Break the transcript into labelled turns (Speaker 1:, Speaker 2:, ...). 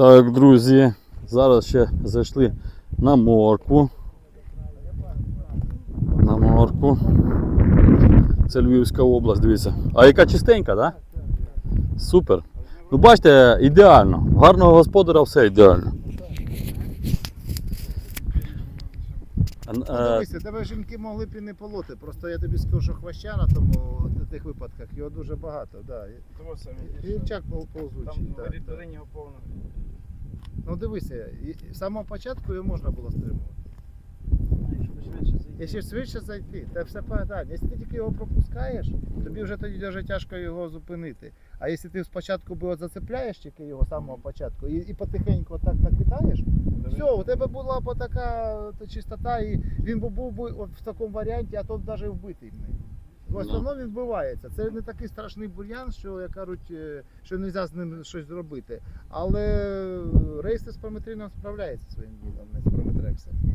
Speaker 1: Так, друзі, зараз ще зайшли на моркву. На моркву. Це Львівська область, дивіться. А яка чистенька, так? Да? Супер. Ну бачите, ідеально. Гарного господаря все ідеально. Е,
Speaker 2: Дивися, тебе жінки могли б і не полоти. Просто я тобі скажу, що хвоща на тому на тих випадках його дуже багато. Да. І-. І Вівчак пол- ползучий.
Speaker 3: Там
Speaker 2: так,
Speaker 3: горить
Speaker 2: так.
Speaker 3: його повно.
Speaker 2: Ну дивися, з самого початку його можна було стримувати. Якщо швидше зайти, це все питання. Якщо ти тільки його пропускаєш, тобі вже тоді дуже тяжко його зупинити. А якщо ти спочатку от зацепляєш тільки його з самого початку і, і потихеньку отак накидаєш, все, у тебе була б така чистота, і він би був би в такому варіанті, а то навіть вбитий. ним. В основному він вбивається. Це не такий страшний бур'ян, що як кажуть, е, що не можна з ним щось зробити. Але рейс з прометрином справляється своїм ділом, не з прометрексом.